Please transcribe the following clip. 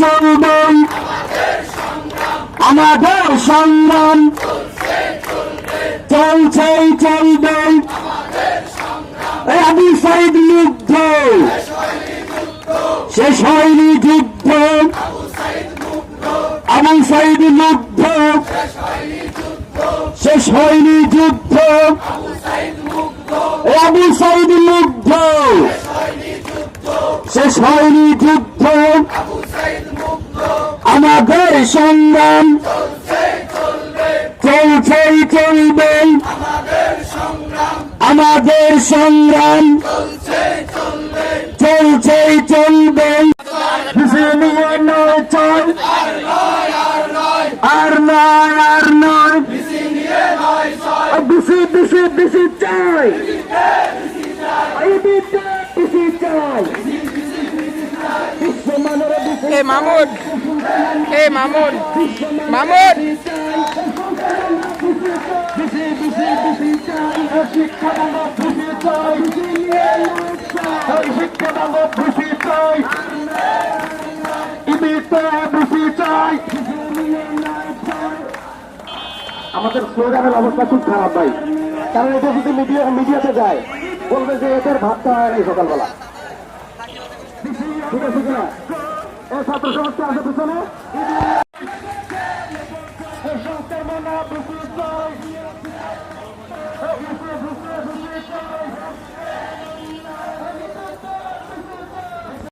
চলবে আমাদের সংগ্রাম চলছেই চলবে আবু সাইদ যুদ্ধ, শেষ হয়নি যুদ্ধ। আবু সাইদ যুদ্ধ শেষ হয়নি যুদ্ধ। আবু সাইদ যুদ্ধ শেষ হয়নি যুদ্ধ। আমাদের সংগ্রাম। চলছেই চলবে আমাদের সংগ্রাম। চলছেই চলবে আর নয় আর নয়। বেশি বেশি বেশি চাই। চাই। মামুন। এ মামুন মামুন আমাদের স্লোগানের অবস্থা খুব খারাপ ভাই। কারণ এটা যদি মিডিয়া মিডিয়াতে যায়, বলবে যে এদের ভাবতে হয় নাই সকালবেলা। ঠিক আছে Essa pressão que hace